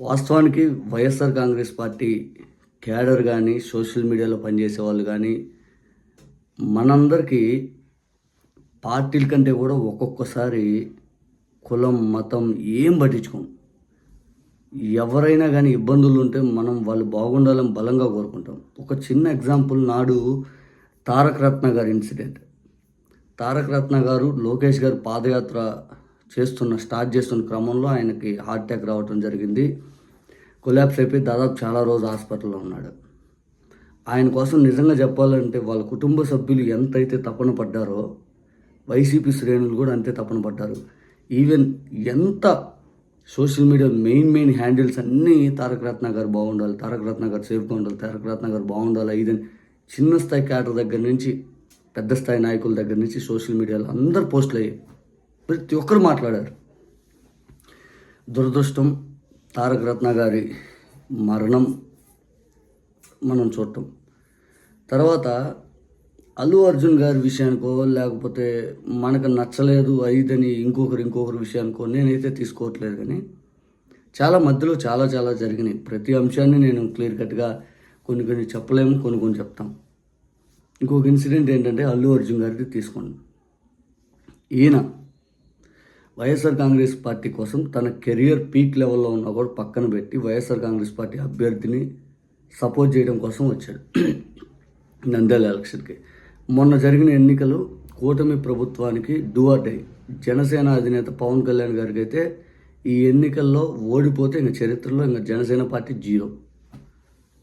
వాస్తవానికి YSR Congress party cadre కానీ social మీడియాలో పనిచేసే వాళ్ళు కానీ మనందరికీ పార్టీల కంటే కూడా ఒక్కొక్కసారి కులం మతం ఏం పట్టించుకోం. ఎవరైనా కానీ ఇబ్బందులు ఉంటే మనం వాళ్ళు బాగుండాలని బలంగా కోరుకుంటాం. ఒక చిన్న ఎగ్జాంపుల్ నాడు తారక రత్న గారి ఇన్సిడెంట్. తారక రత్న గారు లోకేష్ గారు పాదయాత్ర చేస్తున్న స్టార్ట్ చేస్తున్న క్రమంలో ఆయనకి హార్ట్ అటాక్ రావటం జరిగింది. కొలాప్స్ అయిపోయి దాదాపు చాలా రోజు హాస్పిటల్లో ఉన్నాడు. ఆయన కోసం నిజంగా చెప్పాలంటే వాళ్ళ కుటుంబ సభ్యులు ఎంతైతే తపన పడ్డారో వైసీపీ శ్రేణులు కూడా అంతే తపన పడ్డారు. ఈవెన్ ఎంత social media main main handles అన్నీ తారక రత్న గారు బాగుండాలి తారక రత్న గారు సేఫ్గా ఉండాలి తారక రత్న గారు బాగుండాలి ఇదని చిన్న స్థాయి క్యాటర్ దగ్గర నుంచి పెద్ద స్థాయి నాయకుల దగ్గర నుంచి సోషల్ మీడియాలో అందరు పోస్టులు అయ్యాయి. ప్రతి ఒక్కరు మాట్లాడారు. దురదృష్టం తారక రత్న గారి మరణం మనం చూడటం. తర్వాత అల్లు అర్జున్ గారి విషయానికో లేకపోతే మనకు నచ్చలేదు అయిదని ఇంకొకరు ఇంకొకరి విషయానికో నేనైతే తీసుకోవట్లేదు కానీ చాలా మధ్యలో చాలా చాలా జరిగినాయి. ప్రతి అంశాన్ని నేను క్లియర్ కట్గా కొన్ని కొన్ని చెప్పలేము కొన్ని కొన్ని చెప్తాం. ఇంకొక ఇన్సిడెంట్ ఏంటంటే అల్లు అర్జున్ గారిది తీసుకోండి. ఈయన వైఎస్ఆర్ కాంగ్రెస్ పార్టీ కోసం తన కెరియర్ పీక్ లెవెల్లో ఉన్నా కూడా పక్కన పెట్టి వైఎస్ఆర్ కాంగ్రెస్ పార్టీ అభ్యర్థిని సపోర్ట్ చేయడం కోసం వచ్చాడు నంద్యాల ఎలక్షన్కి. మొన్న జరిగిన ఎన్నికలు కూటమి ప్రభుత్వానికి డూఅర్ జనసేన అధినేత పవన్ కళ్యాణ్ గారికి అయితే ఈ ఎన్నికల్లో ఓడిపోతే ఇంకా చరిత్రలో ఇంకా జనసేన పార్టీ జీరో.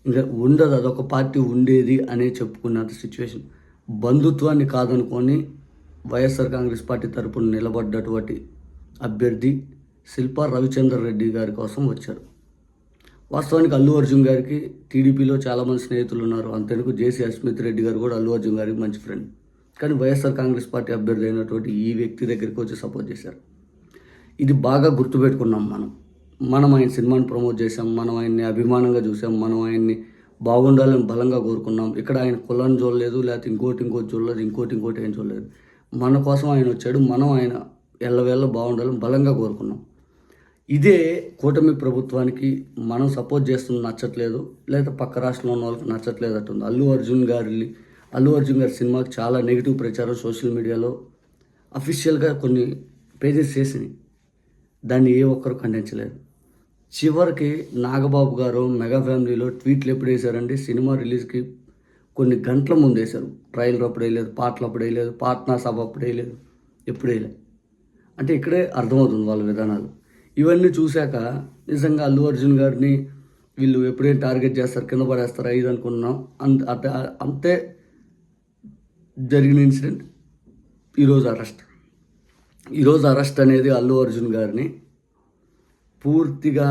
ఇంకా ఉండదు అదొక పార్టీ ఉండేది అనే చెప్పుకున్నంత సిచ్యువేషన్. బంధుత్వాన్ని కాదనుకొని వైఎస్ఆర్ కాంగ్రెస్ పార్టీ తరపున నిలబడ్డటువంటి అభ్యర్థి శిల్పా రవిచంద్ర రెడ్డి గారి కోసం వచ్చారు. వాస్తవానికి అల్లు అర్జున్ గారికి టీడీపీలో చాలామంది స్నేహితులు ఉన్నారు. అంతేందుకు జేసీ అస్మిత్ రెడ్డి గారు కూడా అల్లు అర్జున్ గారికి మంచి ఫ్రెండ్ కానీ వైఎస్ఆర్ కాంగ్రెస్ పార్టీ అభ్యర్థి అయినటువంటి ఈ వ్యక్తి దగ్గరికి వచ్చి సపోర్ట్ చేశారు. ఇది బాగా గుర్తుపెట్టుకున్నాం మనం. మనం ఆయన సినిమాని ప్రమోట్ చేసాం మనం ఆయన్ని అభిమానంగా చూసాం మనం ఆయన్ని బాగుండాలని బలంగా కోరుకున్నాం. ఇక్కడ ఆయన కులాన్ని చూడలేదు లేకపోతే ఇంకోటి ఇంకోటి చూడలేదు ఇంకోటి ఇంకోటి ఏం చూడలేదు. మన కోసం ఆయన వచ్చాడు. మనం ఆయన ఎల్లవేళ్ళ బాగుండాలని బలంగా కోరుకున్నాం. ఇదే కూటమి ప్రభుత్వానికి మనం సపోర్ట్ చేస్తుంది నచ్చట్లేదు లేదా పక్క రాష్ట్రంలో ఉన్న వాళ్ళకి నచ్చట్లేదు అట్టుంది అల్లు అర్జున్ గారి అల్లు అర్జున్ గారి సినిమాకి చాలా నెగిటివ్ ప్రచారం సోషల్ మీడియాలో అఫీషియల్గా కొన్ని పేజెస్ చేసినాయి. దాన్ని ఏ ఒక్కరు ఖండించలేదు. చివరికి నాగబాబు గారు మెగా ఫ్యామిలీలో ట్వీట్లు ఎప్పుడు వేశారంటే సినిమా రిలీజ్కి కొన్ని గంటల ముందు వేశారు. ట్రైలర్ అప్పుడు వేయలేదు పాటలు అప్పుడు వేయలేదు పాట్నా సభ అప్పుడు వేయలేదు ఎప్పుడు వేయలేదు. అంటే ఇక్కడే అర్థమవుతుంది వాళ్ళ విధానాలు. ఇవన్నీ చూశాక నిజంగా అల్లు అర్జున్ గారిని వీళ్ళు ఎప్పుడైనా టార్గెట్ చేస్తారు కింద పడేస్తారు ఇది అనుకున్నాం అంత అంతే జరిగిన ఇన్సిడెంట్ ఈరోజు అరెస్ట్. ఈరోజు అరెస్ట్ అనేది అల్లు అర్జున్ గారిని పూర్తిగా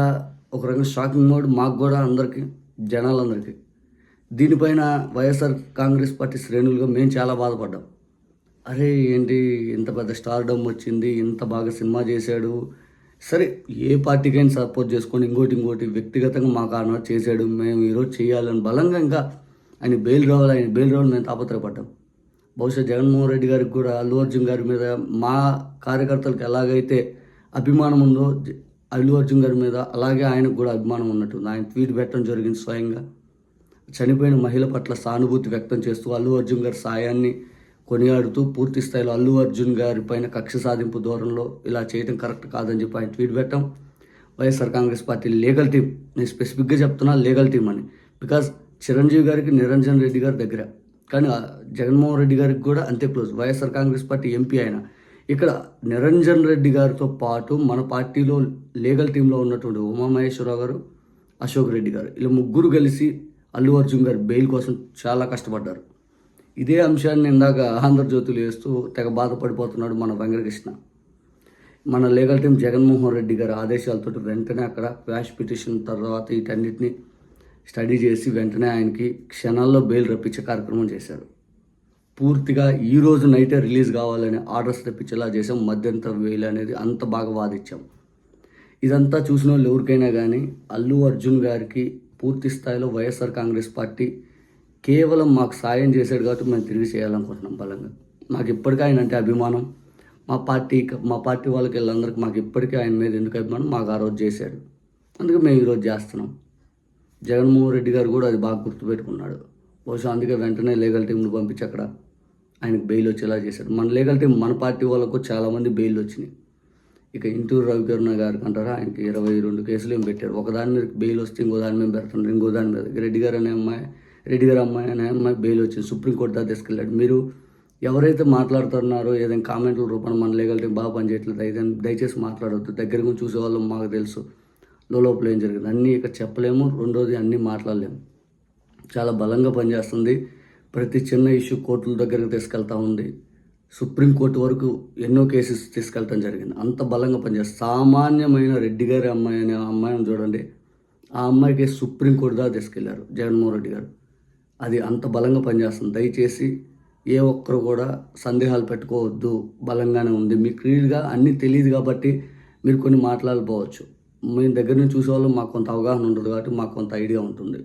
ఒక రకంగా షాకింగ్ మోడ్ మాకు కూడా అందరికీ జనాలందరికీ. దీనిపైన వైఎస్ఆర్ కాంగ్రెస్ పార్టీ శ్రేణులుగా మేము చాలా బాధపడ్డాం. అరే ఏంటి ఇంత పెద్ద స్టార్డమ్ వచ్చింది ఇంత బాగా సినిమా చేశాడు? సరే ఏ పార్టీకైనా సపోర్ట్ చేసుకొని ఇంకోటి ఇంకోటి వ్యక్తిగతంగా మాకు ఆనాడు చేశాడు మేము ఈరోజు చేయాలని బలంగా ఇంకా ఆయన బెయిల్ రావాలి ఆయన బెయిల్ రావాలి మేము తాపత్రపడ్డాం బహుశా జగన్మోహన్ రెడ్డి గారికి కూడా అల్లు అర్జున్ గారి మీద మా కార్యకర్తలకు ఎలాగైతే అభిమానం ఉందో అల్లు అర్జున్ గారి మీద అలాగే ఆయనకు కూడా అభిమానం ఉన్నట్టుంది ఆయన ట్వీట్ పెట్టడం జరిగింది స్వయంగా. చనిపోయిన మహిళ పట్ల సానుభూతి వ్యక్తం చేస్తూ అల్లు అర్జున్ గారి సాయాన్ని కొనియాడుతూ పూర్తి స్థాయిలో అల్లు అర్జున్ గారి పైన కక్ష సాధింపు ధోరణిలో ఇలా చేయడం కరెక్ట్ కాదని చెప్పి ఆయన ట్వీట్ పెట్టాం. YSR Congress party legal team నేను స్పెసిఫిక్గా చెప్తున్నా లీగల్ టీం అని. బికాజ్ చిరంజీవి గారికి నిరంజన్ రెడ్డి గారి దగ్గర. కానీ జగన్మోహన్ రెడ్డి గారికి కూడా అంతే close. YSR Congress party MP ఆయన ఇక్కడ నిరంజన్ రెడ్డి గారితో పాటు మన పార్టీలో లీగల్ టీంలో ఉన్నటువంటి ఉమామహేశ్వరరావు గారు అశోక్ రెడ్డి గారు. ఇలా ముగ్గురు కలిసి అల్లు అర్జున్ గారి బెయిల్ కోసం చాలా కష్టపడ్డారు. ఇదే అంశాన్ని ఇందాక ఆంధ్రజ్యోతులు వేస్తూ తెగ బాధపడిపోతున్నాడు మన వెంకటకృష్ణ. మన లీగల్ టీం జగన్మోహన్ రెడ్డి గారి ఆదేశాలతో వెంటనే అక్కడ క్వాష్ పిటిషన్ తర్వాత వీటన్నిటిని స్టడీ చేసి వెంటనే ఆయనకి క్షణాల్లో బెయిల్ రప్పించే కార్యక్రమం చేశారు పూర్తిగా ఈ రోజు నైటే రిలీజ్ కావాలని ఆర్డర్స్ తెప్పించేలా చేసాం మధ్యంతర వేలు అనేది అంత బాగా వాదించాం ఇదంతా చూసిన వాళ్ళు ఎవరికైనా కానీ అల్లు అర్జున్ గారికి పూర్తి స్థాయిలో వైఎస్ఆర్ కాంగ్రెస్ పార్టీ కేవలం మాకు సాయం చేశాడు కాబట్టి మేము తిరిగి చేయాలనుకుంటున్నాం బలంగా. మాకు ఇప్పటికీ ఆయన అంటే అభిమానం. మా పార్టీ మా పార్టీ వాళ్ళకి వీళ్ళందరికీ మాకు ఇప్పటికీ ఆయన మీద ఎందుకు అభిమానం? మాకు ఆ రోజు చేశాడు. అందుకే మేము ఈరోజు చేస్తున్నాం. జగన్మోహన్ రెడ్డి గారు కూడా అది బాగా గుర్తుపెట్టుకున్నాడు. బహుశా అందుకే వెంటనే లీగల్ టీంను పంపించి అక్కడ ఆయనకు బెయిల్ వచ్చేలా చేశాడు. మన లీగల్ టీం మన పార్టీ వాళ్ళకు చాలామంది బెయిల్ వచ్చినాయి. ఇక ఇంటూరు రవికరుణ గారికి అంటారా ఆయనకి ఇరవై రెండు కేసులు ఏం పెట్టారు? ఒక దాని మీద బెయిల్ వస్తే ఇంకో దాని మీద పెడుతున్నారు. ఇంకో దాని మీద రెడ్డి గారు అనే అమ్మాయి రెడ్డి గారు అమ్మాయి అనే అమ్మాయి బెయిల్ వచ్చింది. సుప్రీంకోర్టు దాకా తీసుకెళ్ళాడు. మీరు ఎవరైతే మాట్లాడుతున్నారో ఏదైనా కామెంట్ల రూపంలో మన లీగల్ టీం బాగా పనిచేయట్లేదు ఏదైనా దయచేసి మాట్లాడవద్దు దగ్గర నుంచి చూసే వాళ్ళు మాకు తెలుసు. లోపల ఏం జరిగింది? అన్నీ ఇక చెప్పలేము రెండోది అన్నీ మాట్లాడలేము. చాలా బలంగా పనిచేస్తుంది. ప్రతి చిన్న ఇష్యూ కోర్టుల దగ్గరకు తీసుకెళ్తా ఉంది. సుప్రీంకోర్టు వరకు ఎన్నో కేసెస్ తీసుకెళ్ళటం జరిగింది. అంత బలంగా పనిచేస్తుంది. సామాన్యమైన రెడ్డి గారి అమ్మాయి అనే అమ్మాయిని చూడండి. ఆ అమ్మాయికి సుప్రీంకోర్టు దాకా తీసుకెళ్ళారు జగన్మోహన్ రెడ్డి గారు. అది అంత బలంగా పనిచేస్తుంది. దయచేసి ఏ ఒక్కరు కూడా సందేహాలు పెట్టుకోవద్దు. బలంగానే ఉంది. మీకు క్లియర్గా అన్నీ తెలియదు కాబట్టి మీరు కొన్ని మాట్లాడకపోవచ్చు మేము దగ్గర నుంచి చూసేవాళ్ళం మాకు కొంత అవగాహన ఉంటుంది కాబట్టి మాకు కొంత ఐడియా ఉంటుంది.